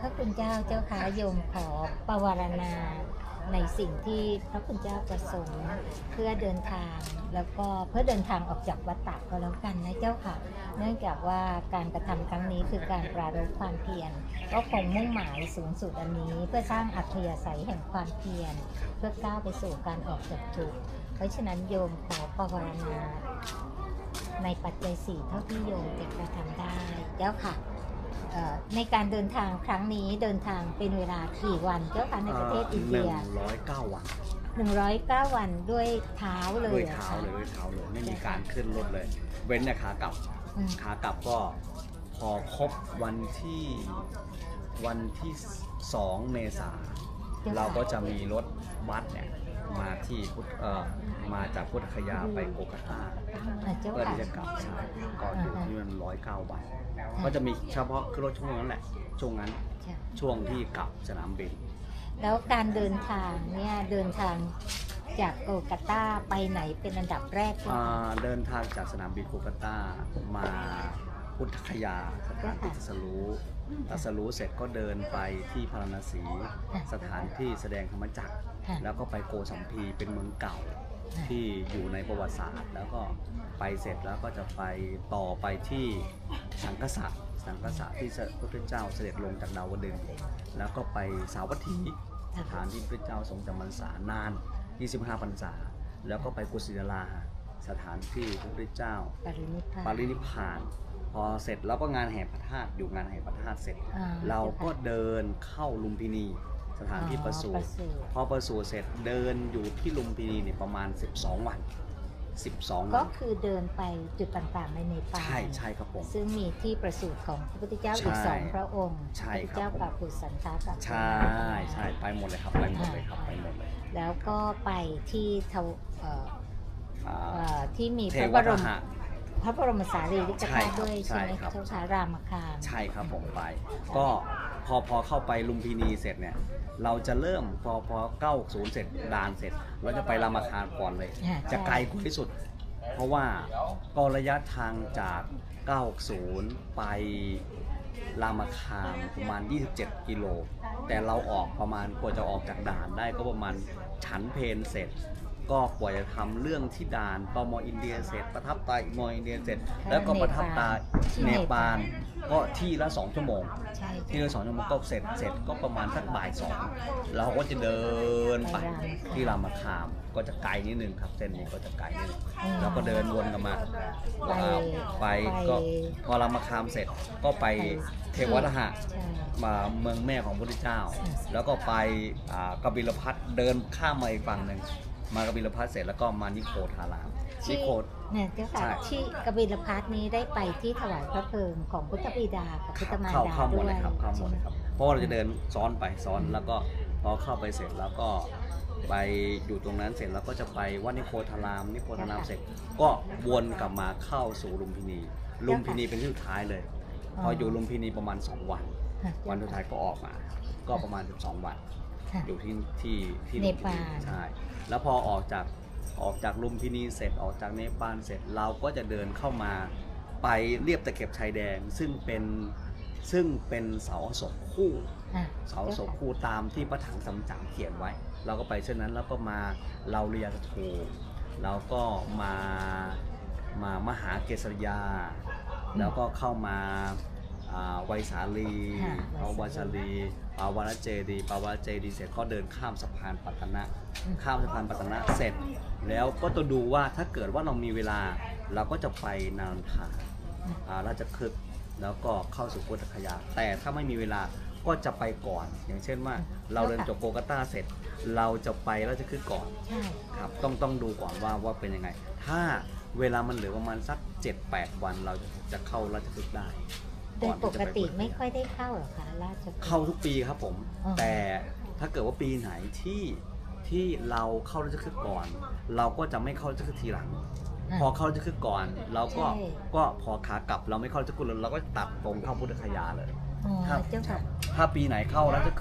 พระคุณเจ้าเจ้าขาโยมขอประวารณาในสิ่งที่พระคุณเจ้าประสงค์เพื่อเดินทางแล้วก็เพื่อเดินทางออกจากวัฏฏะก็แล้วกันนะเจ้าค่ะ เนื่องจากว่าการกระทำครั้งนี้คือการปรารภความเพียรก็คงมุ่งหมายสูงสุดอันนี้ เพื่อสร้างอัธยาศัยแห่งความเพียรเพื่อก้าวไปสู่การออกจากทุกข์เพราะฉะนั้นโยมขอประวารณาในปัจจัยสี่เท่าที่โยมจะกระทำได้เจ้าค่ะ ในการเดินทางครั้งนี้เดินทางเป็นเวลากี่วันเจ้าค่ะในประเทศอินหเดีนึ่ยงร้อยเก้าวัน109 วันด้วยเท้าเลยด้วยหรอเท้าคะเลยด้วยเท้าเลยไม่มีการขึ้นรถเลย เว้นแต่ขากลับอืมขากลับก็พอครบวันที่วันที่สองเมษาเราก็จะมีรถบัสเนี่ย มาที่พุทธเอ่อมาจากพุทธคยาไปโกกาตาอะเจ้าเพื่อค่ะ ที่จะกลับใช่ก็อยู่ที่มันร้อยเก้าวันก็จะมีเฉพาะขึ้นรถช่วงนั้นแหละช่วงนั้นใช่ช่วงที่กลับสนามบิน แล้วการเดินทางเนี่ยเดินทางจากโกลกัตตาไปไหนเป็นอันดับแรกเจ้าอ่าค่ะเดินทางจากสนามบินโกกาตามาพุทธคยาสถานที่ตรัสรู้ตรัสรู้เสร็จก็เดินไปที่พาราณสี สถานที่แสดงธรรมจักรค่ะ แล้วก็ไปโกสัมพีเป็นเมืองเก่าค่ะที่อยู่ในประวัติศาสตร์ แล้วก็ไปเสร็จแล้วก็จะไปต่อไปที่สังกษะสังกษะที่พระพุทธเจ้าเสด็จลงจากดาวดึงส์แล้วก็ไปสาวัตถีสถานที่พระพุทธเจ้าทรงจำพรรษานาน 25พรรษา แล้วก็ไปกุสินาราสถานที่พระพุทธเจ้าปรินิพพานปรินิพพานพอเสร็จแล้วก็งานแห่พระธาตุอยู่งานแห่พระธาตุเสร็จอ่เราก็เดินเข้าลุมพินี สถานที่ประสูติพอประสูติเสร็จเดินอยู่ที่ลุมพินีเนี่ยประมาณ 12 วัน 12ก็วันคือเดินไปจุดต่างๆในเนปาลใช่ใช่ครับผมซึ่งมีที่ประสูติของพระพุทธเจ้าใช่อีกสองพระองค์ใช่พระพุทธเจ้าครับผมกับปุสันทากับใช่ใช่ไปหมดเลยครับไปหมดเลยครับไปหมดเลย แล้วก็ไปที่เทวเอ่ออ่าเอ่อที่มีเทพระวบรทมหะพระบรมสารีริกใช่ธาตุครับด้วยใช่ใช่ไหมครับเจ้าชารามคามใช่ครับผมไป ก็ พอพอเข้าไปลุมพินีเสร็จเนี่ย เราจะเริ่มพอพอเก้าศูนย์เสร็จด่านเสร็จ เราจะไปรามาคารก่อนเลยอ่าจะใช่ไกลกว่าที่สุด เพราะว่าก็ระยะทางจาก960ไปรามาคารประมาณ 27 กิโล แต่เราออกประมาณกว่าจะออกจากด่านได้ก็ประมาณฉันเพนเสร็จ ก็กว่าจะทำเรื่องที่ด่านตมอินเดียเสร็จประทับตาอิมออินเดียเสร็จ แล้วก็ประทับตาเนปาลก็ที่ละสองชั่วโมง ใช่ที่ละสองชั่วโมงก็เสร็จเสร็จก็ประมาณสักบ่ายสองเราก็จะเดินไปที่รามคามก็จะไกลนิดนึงครับเส้นนี้ก็จะไกลนิดนึงแล้วก็เดินวนกลันมาไปอ่าไปก็พอรามคามเสร็จก็ไปเทวทหะใช่มาเมืองแม่ของพระพุทธเจ้าอืมแล้วก็ไปอ่ากบิลพัทเดินข้ามมาอีกฝั่งหนึ่ง มากบิลพัทเสร็จแล้วก็มานิโคทารามนิที่โค เนี่ยเจ้าค่ะใช่ ที่กบิลพัทนี้ได้ไปที่ถวายพระเพลิงของพุทธบิดากับพุทธมารเข้าดาเข้าหมด้ดวเลยยครับเข้าหมดเลยครับเพราะว่าเราจะเดินซ้อนไปซ้อนแล้วก็พอเข้าไปเสร็จแล้วก็ไปอยู่ตรงนั้นเสร็จแล้วก็จะไปวัดนิโคธารามนิโคธารามเสร็จ ก็วนกลับมาเข้าสู่ลุมพินีลุมพินีเป็นที่สุดท้ายเลย พออยู่ลุมพินีประมาณ 2 วัน ค่ะ วันสุดท้ายก็ออกมา ก็ประมาณ 12 วัน ค่ะอยู่ที่ที่ที่ลุมพิเนปาล ใช่ แล้วพอออกจากออกจากลุมพินีเสร็จออกจากเนปาลเสร็จเราก็จะเดินเข้ามาไปเรียบตะเข็บชายแดนซึ่งเป็นซึ่งเป็นเสาอโศกคู่อะเสาอโศกคู่ตามที่พระถังสำจังเขียนไว้ เราก็ไปเช่นนั้นแล้วก็มาเราเรียนทูแล้วก็มามามหาเกษรยา แล้วก็เข้ามาอ่า ไวยสาลีค่ะเอาไวยสาลีปาวานเจดีย์ปาวานเจดีย์เสร็จก็เดินข้ามสะพานปัตตนะอืมข้ามสะพานปัตตนะเสร็จ แล้วก็ต้องดูว่าถ้าเกิดว่าเรามีเวลาเราก็จะไปนานทาอ่าราชคฤห์แล้วก็เข้าสู่พุทธคยา แต่ถ้าไม่มีเวลาก็จะไปก่อน อย่างเช่นว่า เราเดินจบโกกาตาเสร็จ เราจะไปราชคฤห์ก่อน ใช่ ครับต้องต้องดูก่อนว่าว่าเป็นยังไง ถ้าเวลามันเหลือประมาณสัก 7-8 วันเราจะจะเข้าราชพฤกษ์ได้ โดยอนปที่จะกไปติพุทธไม่ค่อยได้เข้าหรอคะราชบุรีเข้าทุกปีครับผมอ๋อแต่ถ้าเกิดว่าปีไหนที่ที่เราเข้าราชพฤกษ์ก่อน เราก็จะไม่เข้าราชพฤกษ์ทีหลังะพอเข้าราชพฤกษ์ก่อน เราก็ใช่ก็พอขากลับเราไม่เข้าราชพฤกษ์เราก็ตัดตรงเข้าพุทธคยาเลยอ๋อครับเจ้าค่ะถ้าปีไหนเข้าราช